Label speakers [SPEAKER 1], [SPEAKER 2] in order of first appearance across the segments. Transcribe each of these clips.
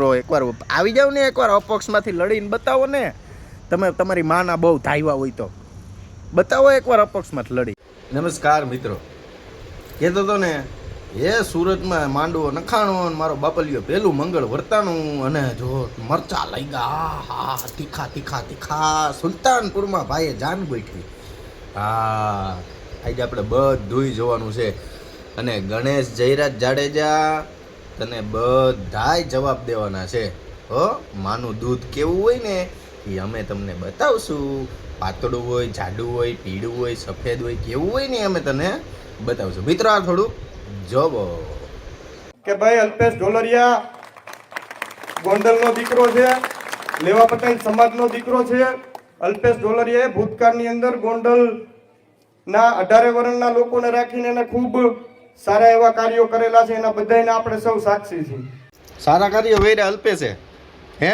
[SPEAKER 1] મિત્રો, એકવાર આવી જાવ ને એકવાર અપક્ષમાંથી લડીને બતાવો ને. તમે, તમારી માના બહુ ધાયવા હોય તો. બતાવો એકવાર અપક્ષમાંથી લડી. નમસ્કાર મિત્રો. કહેતો તો ને એ સુરતમાં માંડવો નખાણો મારો બાપલિયો પેલું મંગળ વર્તાણું અને જો મરચા લઈ ગયા હા તીખા તીખા તીખા. સુલતાનપુરમાં ભાઈએ જાન ગોઠવી. હા, આજે આપણે બધું જોવાનું છે. અને ગણેશ જયરાજ જાડેજા તને બધાય જવાબ દેવાના છે. હો, માનું દૂધ કેવું હોય ને એ અમે તમને બતાવશું. પાતળું હોય, જાડું હોય, પીળું હોય, સફેદ હોય, કેવું હોય ને અમે તને બતાવશું. મિત્રો, આ થોડું જોવો.
[SPEAKER 2] કે ભાઈ, અલ્પેશ ઢોલરિયા, ગોંડલનો દીકરો છે, લેવા પટેલ સમાજનો દીકરો છે. અલ્પેશ ઢોલરિયાએ ભૂતકાળની અંદર ગોંડલના અઢારે વર્ણના લોકોને રાખીને એને ખૂબ સારા એવા કાર્યો કરેલા છે, એના બધાને આપણે સૌ સાક્ષી છીએ.
[SPEAKER 1] સારા કાર્યો વેરે અલ્પે છે. હે?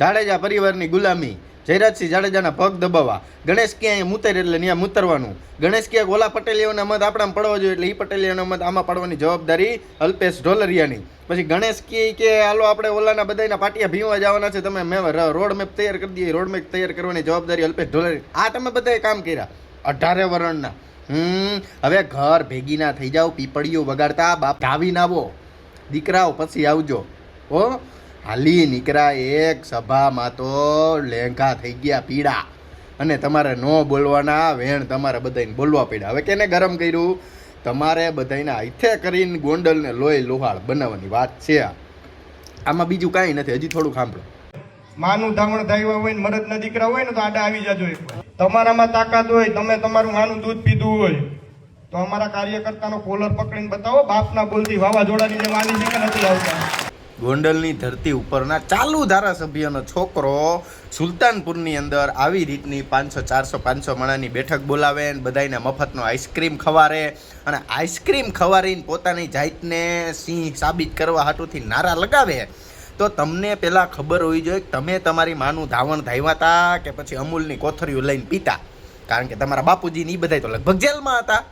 [SPEAKER 1] જાડેજા પરિવારની ગુલામી. જયરાજસિંહ જાડેજાના પગ દબાવવા. ગણેશ ક્યાંય મૂતર એટલે ત્યાં મૂતરવાનું. ગણેશ ક્યાંક ઓલા પટેલીઓના મત આપણામાં પડવા જોઈએ એટલે એ પટેલિયાનો મત આમાં પડવાની જવાબદારી અલ્પેશ ઢોલરિયાની. પછી ગણેશ કે કે હાલો આપણે ઓલાના બધાના પાટિયા ભીવા જવાના છે, તમે મેં રોડ મેપ તૈયાર કરી દઈએ રોડ મેપ તૈયાર કરવાની જવાબદારી અલ્પેશ ઢોલરિયા. આ તમે બધાએ કામ કર્યા. અઢારે વર્ણના. હમ, હવે ઘર ભેગી ના થઈ જાઓ, પીપળીઓ વગાડતા, બાપ ગાવીને આવો દીકરાઓ પછી આવજો. હો, હાલી નીકળ્યા એક સભામાં તો લેંઘા થઈ ગયા પીડા. અને તમારે ન બોલવાના, વેણ તમારે બધાને બોલવા પડ્યા. હવે કેને ગરમ કર્યું? તમારે બધાને હાથે કરીને ગોંડલને લોહી લોહાળ બનાવવાની વાત છે આમાં બીજું કાંઈ નથી, હજી થોડું સાંભળો.
[SPEAKER 2] માનું ધાવણ ધાવ્યા હોય ને મરદના દીકરા હોય ને તો આડા આવી જાજો તમારામાં તાકાત હોય, તમે તમારું માનું દૂધ પીધું હોય, તો અમારા કાર્યકર્તાનો કોલર પકડીને બતાવો, બાપના બોલથી વાવાઝોડાની જેમ આવી છે નથી આવતા.
[SPEAKER 1] ગોંડલની ધરતી ઉપરના ચાલુ ધારાસભ્યનો છોકરો સુલતાનપુરની અંદર આવી રીતની પાંચસો, ચારસો, પાંચસો માણાની બેઠક બોલાવે ને બધાને મફતનો આઈસ્ક્રીમ ખવારે અને આઈસ્ક્રીમ ખવારીને પોતાની જાતને સિંહ સાબિત કરવા હાટુથી નારા લગાવે. તો તમને પહેલાં ખબર હોવી જોઈએ કે તમે તમારી માનું ધાવણ ધાવ્યા હતા કે પછી અમૂલની કોથરીઓ લઈને પીતા? કારણ કે તમારા બાપુજીને એ બધા તો લગભગ જેલમાં હતા.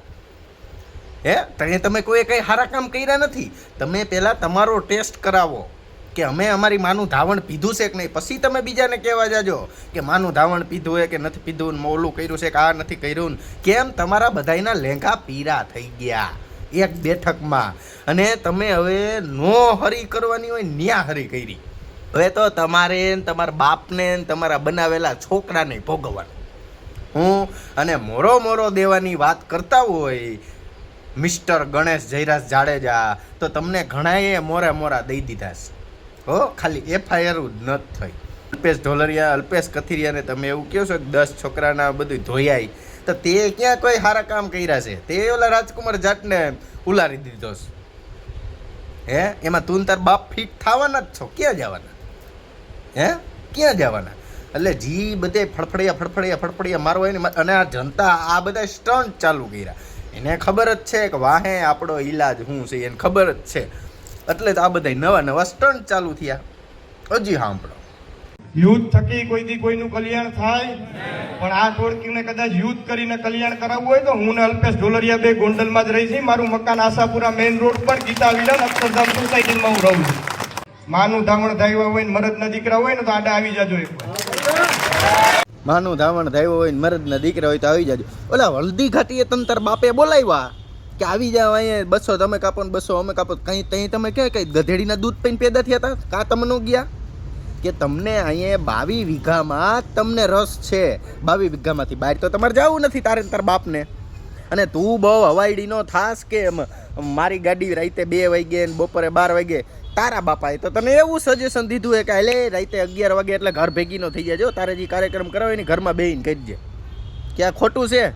[SPEAKER 1] હે? તમે તમે કોઈ કંઈ સારા કામ કર્યા નથી. તમે પહેલાં તમારો ટેસ્ટ કરાવો કે અમે અમારી માનું ધાવણ પીધું છે કે નહીં? પછી તમે બીજાને કહેવા જાજો કે માનું ધાવણ પીધું હોય કે નથી પીધું ને મોલું કર્યું છે કે આ નથી કર્યું કેમ? તમારા બધાયના લેંઘા પીરા થઈ ગયા. એક બેઠકમાં. અને તમે હવે નો હરી કરવાની હોય, ન્યા હરી કરી. હવે તો તમારે ને તમારા બાપને ને તમારા બનાવેલા છોકરાને ભોગવવાનું. હું અને મોરો મોરો દેવાની વાત કરતા હોય, મિસ્ટર ગણેશ જયરાજ જાડેજા, તો તમને ઘણાએ મોરા મોરા દઈ દીધા છે. હો, ખાલી એફઆઈઆર જ નથી થઈ. અલ્પેશ ઢોલરિયા, અલ્પેશ કથિરિયાને તમે એવું કહો છો કે દસ છોકરાના બધું ધોયાય. તો તે ક્યાં કોઈ સારા કામ કર્યા છે? તે ઓલા રાજકુમાર જાટને ઉલારી દીધો છે. હે? એમાં તું તાર બાપ ફિટ થવાના જ છો. ક્યાં જવાના? હે? ક્યાં જવાના? એટલે જી બધે ફડફડિયા ફડફડિયા ફડફડિયા મારવા હોય ને અને આ જનતા આ બધા સ્ટન્ટ ચાલુ કર્યા. એને ખબર જ છે કે વાહે આપણો ઈલાજ શું છે એને ખબર જ છે. એટલે તો આ બધા નવા નવા સ્ટન્ટ ચાલુ થયા. હજી સાંભળો.
[SPEAKER 2] યુદ્ધ થકી કોઈથી કોઈનું કલ્યાણ થાય? પણ આ ટોળકીને કદાચ યુદ્ધ કરીને કલ્યાણ કરાવવું હોય તો હું ને અલ્પેશ ઢોલરિયા બે ગોંડલમાં જ રહી છે મારું મકાન આશાપુરા મેઇન રોડ પર, ગીતા વિલન, અક્ષરધામ સોસાયટીમાં હું રહું છું. માનું ધાવણ ધાવ્યા હોય ને મરદના દીકરા હોય ને તો આડા આવી જાજો એક
[SPEAKER 1] માનું ધાવણ ધાવ્યો હોય ને મરદના દીકરા હોય તો આવી જાજો. ઓલા હલ્દી ઘાટીએ તંતર તાર બાપે બોલાવ્યા કે આવી જાવ અહીંયા, બસો તમે કાપો ને બસો અમે કાપો. કઈ તઈ તમે ક્યાં કઈ ગધેડીના દૂધ પીને પેદા થયા હતા કા તમે ગયા? કે તમને અહીંયા બાવી વીઘામાં તમને રસ છે. બાવી વીઘામાંથી બહાર તો તમારે જવું નથી તારે તાર બાપને. અને તું બહુ હવાઈડી નો થાસ કે એમ મારી ગાડી રાતે બે વાગે ને બપોરે બાર વાગે તારા બાપાએ તો તને એવું સજેશન દીધું હે કે એટલે રાતે અગિયાર વાગે એટલે ઘર ભેગી નો થઈ જાય તારે જે કાર્યક્રમ કરાવે ને ઘરમાં બેહીને કે આ ખોટું છે?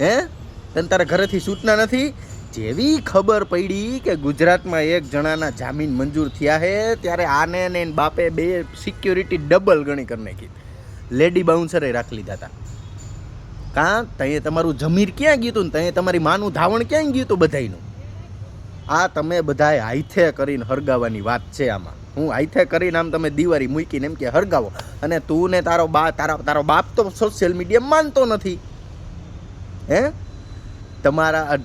[SPEAKER 1] હે? તને તારા ઘરેથી સૂચના નથી? જેવી ખબર પડી કે ગુજરાતમાં એક જણાના જામીન મંજૂર થયા છે, ત્યારે આને ને બાપે બે સિક્યોરિટી ડબલ ગણી કરી નાખી. લેડી બાઉન્સરે રાખી લીધા હતા. કાં? તઈએ તમારું જમીર ક્યાં ગયું હતું ને તઈએ તમારી માનું ધાવણ ક્યાં ગયું હતું બધાયનું? આ તમે બધાએ હાઈથે કરીને હરગાવાની વાત છે આમાં. હું હાઈથે કરીને આમ તમે દિવાળી મૂકીને એમ કે હરગાવો. અને તું ને તારો બા, તારા, તારો બાપ તો સોશિયલ મીડિયા માનતો નથી. હે? તમારા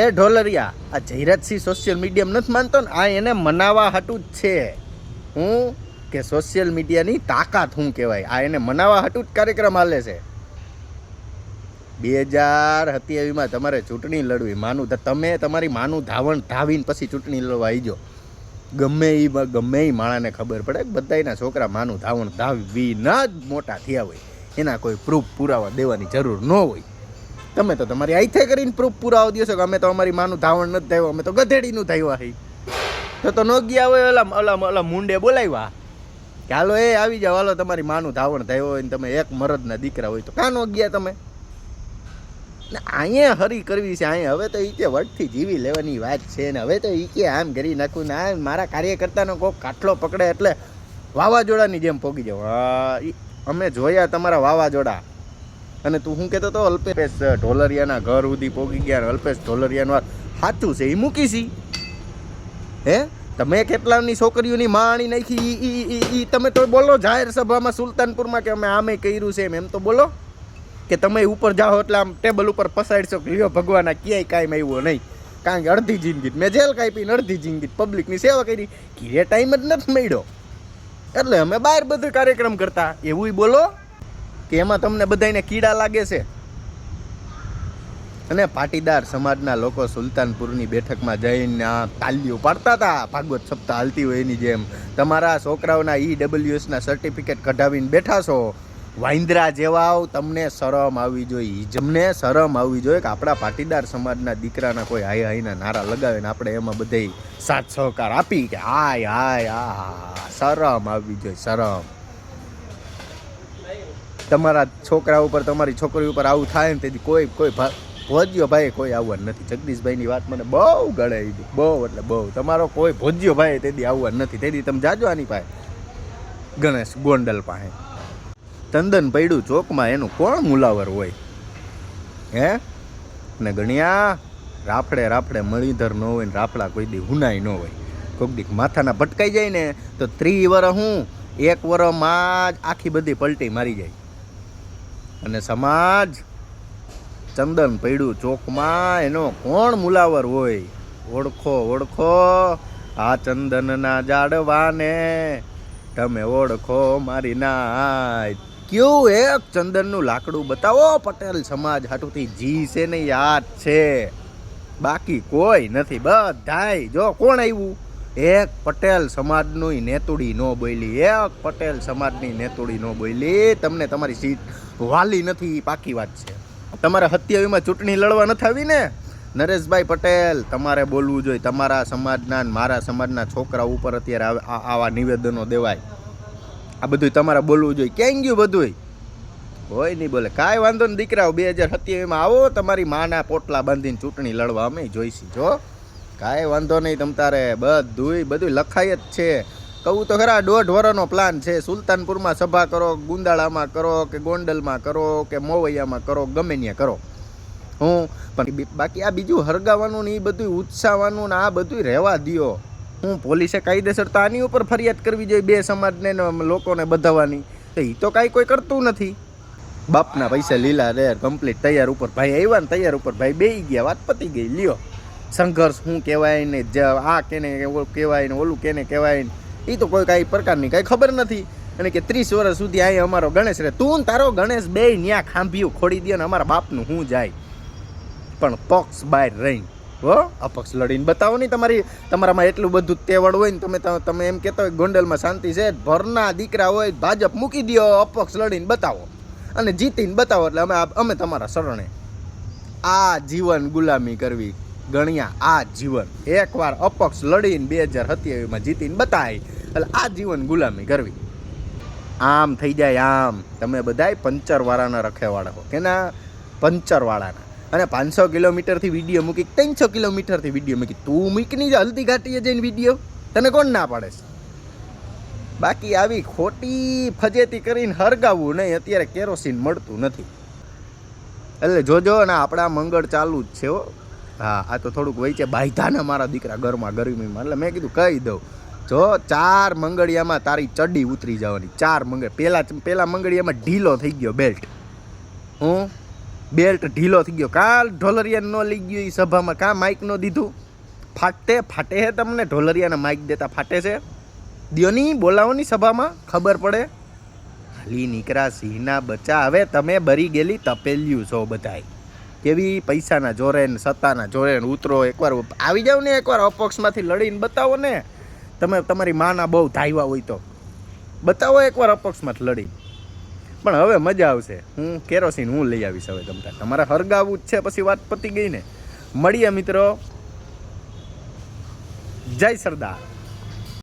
[SPEAKER 1] એ ઢોલરિયા, આ જયરાજસિંહ સોશિયલ મીડિયા નથી માનતો ને? આ એને મનાવા હાટું જ છે. હું કે સોશિયલ મીડિયાની તાકાત શું કહેવાય. આ એને મનાવા હાટું જ કાર્યક્રમ હાલે છે. બે હજાર સત્યાવીસમાં તમારે ચૂંટણી લડવી, માનું તો તમે તમારી માનું ધાવણ ધાવીને પછી ચૂંટણી લડવા આવીજો ગમે એ ગમે એ માણાને ખબર પડે કે બધાયના છોકરા માનું ધાવણ ધાવીના જ મોટા થયા હોય. એના કોઈ પ્રૂફ પુરાવા દેવાની જરૂર ન હોય. તમે તો તમારી આઈથે કરીને પ્રૂફ પુરાવો દો છો કે અમે તો અમારી માનું ધાવણ નથી થયું અમે તો ગધેડીનું થયું હઈ. તો તો ન ગયા હોય ઓલા ઓલા ઓલા મુંડે બોલાવ્યા? કે હાલો, એ આવી જાઓ, હાલો, તમારી માનું ધાવણ થયું હોય ને તમે એક મરદના દીકરા હોય તો કાં ન ગયા તમે? ને અહીંયા હરી કરવી છે, અહીંયા હવે તો ઈ કે વટથી જીવી લેવાની વાત છે ને હવે તો એ કે આમ કરી નાખું ને આ મારા કાર્યકર્તાનો કોક કાટલો પકડે એટલે વાવાઝોડાની જેમ પોગી જાવ અમે જોયા તમારા વાવાઝોડા. અને તું શું કહેતો તો અલ્પેશ ઢોલરિયાના ઘર સુધી પોગી ગયા અલ્પેશ ઢોલરિયાનું વાત સાચું છે, એ મૂકી છી હે? તમે કેટલાની છોકરીઓની માણી નાખી, ઈ ઈ ઈ ઈ તમે તો બોલો જાહેર સભામાં સુલતાનપુરમાં કે અમે આમે કર્યું છે એમ એમ તો બોલો. કે તમે ઉપર જાઓ એટલે આમ ટેબલ ઉપર પસાડશો કે લ્યો ભગવાનના ક્યાંય કાંઈ આવ્યું નહીં. કારણ કે અડધી જિંદગી, મેં જેલ કાપીને અડધી જિંદગી પબ્લિકની સેવા કરી. ઘીરે ટાઈમ જ નથી મળ્યો. એટલે અમે બહાર બધું કાર્યક્રમ કરતા. એવું બોલો. કે એમાં તમને બધાને કીડા લાગે છે? અને પાટીદાર સમાજના લોકો સુલતાનપુરની બેઠકમાં જઈને આ તાલીઓ પાડતા હતા. ભાગવત સપ્તાહ હાલતી હોય એની જેમ. તમારા છોકરાઓના ઈ ડબલ્યુએસના સર્ટિફિકેટ કઢાવીને બેઠા છો. વાઇન્દ્રા જેવા તમને શરમ આવવી જોઈએ જમને શરમ આવવી જોઈએ કે આપણા પાટીદાર સમાજના દીકરાના કોઈ હાય હાયના નારા લગાવે ને આપણે એમાં બધે સાથ સહકાર આપી કે હાય હાય આ શરમ આવવી જોઈએ શરમ. તમારા છોકરા ઉપર, તમારી છોકરી ઉપર આવું થાય ને તેથી કોઈ કોઈ ભોજ્યો ભાઈ કોઈ આવવા નથી. જગદીશભાઈની વાત મને બહુ ગળે બહુ એટલે બહુ. તમારો કોઈ ભોજ્યો ભાઈ તેથી આવવા નથી. તેથી તમે જાજો આની પાસે. ગણેશ ગોંડલ પાસે. ચંદન પૈડું ચોકમાં એનું કોણ મુલાવર હોય? હે? ને ગણ્યા, રાફડે રાફડે મણીધર ન હોય ને રાફડા કોઈ દી હુનાય ન હોય. કોઈક દીક માથાના ભટકાઈ જાય ને તો ત્રી વર હું, એક વરમાં જ આખી બધી પલટી મારી જાય. અને સમાજ ચંદન પૈડું ચોકમાં એનો કોણ મુલાવર હોય? ઓળખો ઓળખો, આ ચંદનના જાડવાને તમે ઓળખો મારી નાય. કયું એક ચંદનનું લાકડું બતાવો? પટેલ સમાજ હાટુથી જી છે ને યાદ છે. બાકી કોઈ નથી. બધાય જો કોણ આવ્યું એક પટેલ સમાજનું નેતુડી ન બોલી. એક પટેલ સમાજની નેતુડી ન બોલી. તમને તમારી સીટ વાલી નથી પાકી વાત છે. તમારે હત્યાવીમાં ચૂંટણી લડવા નથી આવી ને? નરેશભાઈ પટેલ, તમારે બોલવું જોઈએ. તમારા સમાજના મારા સમાજના છોકરા ઉપર અત્યારે આવા નિવેદનો દેવાય. આ બધું તમારે બોલવું જોઈએ. ક્યાં ગયું બધું હોય નહીં બોલે. કાંઈ વાંધો નહીં, દીકરાઓ બે હજાર સત્યાવીસમાં આવો. તમારી માના પોટલા બાંધીને ચૂંટણી લડવા અમે જોઈશું, જો. કાંઈ વાંધો નહીં, તમ તારે બધુંય બધું લખાય જ છે. કહું તો ખરા, દોઢ વર્ષનો પ્લાન છે. સુલતાનપુરમાં સભા કરો, ગુંદાળામાં કરો, કે ગોંડલમાં કરો, કે મોવૈયામાં કરો, ગમે ત્યાં કરો. હું, પણ બાકી આ બીજું હરગાવાનું ને એ બધું ઉત્સાહવાનું ને આ બધું રહેવા દ્યો. હું પોલીસે કાયદેસર તો આની ઉપર ફરિયાદ કરવી જોઈએ બે સમાજને લોકોને બધાવાની. તો એ તો કાંઈ કોઈ કરતું નથી. બાપના પૈસા લીલા રે કમ્પ્લીટ તૈયાર ઉપર ભાઈ આવ્યા ને તૈયાર ઉપર ભાઈ બે ગયા, વાત પતી ગઈ, લ્યો. સંઘર્ષ શું કહેવાય ને જ, આ કેને કહેવાય ને ઓલું કેને કહેવાય ને. એ તો કોઈ કાંઈ પ્રકારની કાંઈ ખબર નથી. અને કે ત્રીસ વર્ષ સુધી અહીં અમારો ગણેશ રહે. તું તારો ગણેશ બે ન્યા ખાંભિયું ખોડી દે ને અમારા બાપનું હું જાય. પણ પક્ષ બહાર રહી હો, અપક્ષ લડીને બતાવો નહીં તમારી, તમારામાં એટલું બધું તેવડ હોય ને તમે તમે એમ કહેતા હોય ગોંડલમાં શાંતિ છે, ભરના દીકરા હોય, ભાજપ મૂકી દો અપક્ષ લડીને બતાવો. અને જીતીને બતાવો એટલે અમે અમે તમારા શરણે. આ જીવન ગુલામી કરવી ગણ્યા, આ જીવન. એકવાર અપક્ષ લડીને બે હજાર સત્યાવીસમાં જીતીને બતાય. એટલે આ જીવન ગુલામી કરવી. આમ થઈ જાય આમ. તમે બધાય પંચરવાળાના રખેવાળા હો કેના પંચરવાળાના. અને પાંચસો કિલોમીટરથી વીડિયો મૂકી, ત્રણસો કિલોમીટરથી વીડિયો મૂકી. તું મૂકની જ હલ્દી ઘાટીએ જઈને વીડિયો? તને કોણ ના પાડે બાકી આવી ખોટી ફજેતી કરીને હરગાવવું નહીં, અત્યારે કેરોસીન મળતું નથી. એટલે જોજો અને આપણા મંગળ ચાલુ જ છે હો. હા, આ તો થોડુંક વહી છે બાયધાને મારા દીકરા ઘરમાં ગરમીમાં. એટલે મેં કીધું કહી દઉં. જો ચાર મંગળિયામાં તારી ચડી ઉતરી જવાની. ચાર મંગળ પેલા પેલા મંગળિયામાં ઢીલો થઈ ગયો બેલ્ટ હું? બેલ્ટ ઢીલો થઈ ગયો. કાલ ઢોલરિયા ન લઈ ગયો એ સભામાં. કાં માઇક ન દીધું? ફાટે ફાટે હે તમને? ઢોલરિયાને માઇક દેતા ફાટે છે. દિયોની બોલાવોની સભામાં, ખબર પડે? હાલી નીકળા સિંહના બચ્ચા. હવે તમે બરી ગયેલી તપેલ્યું છો બધાય. કેવી પૈસાના જોરે ને સત્તાના જોરે ઉતરો. એકવાર આવી જાવ ને એકવાર અપક્ષમાંથી લડીને બતાવો ને. તમે તમારી માના બહુ ધાયવા હોય તો. બતાવો એકવાર અપક્ષમાં લડી. પણ હવે મજા આવશે. હું કેરોસીન હું લઈ આવીશ હવે તમતા તમારે હરગાવું જ છે, પછી વાત પતી ગઈ ને. મળીએ મિત્રો. જય સરદાર.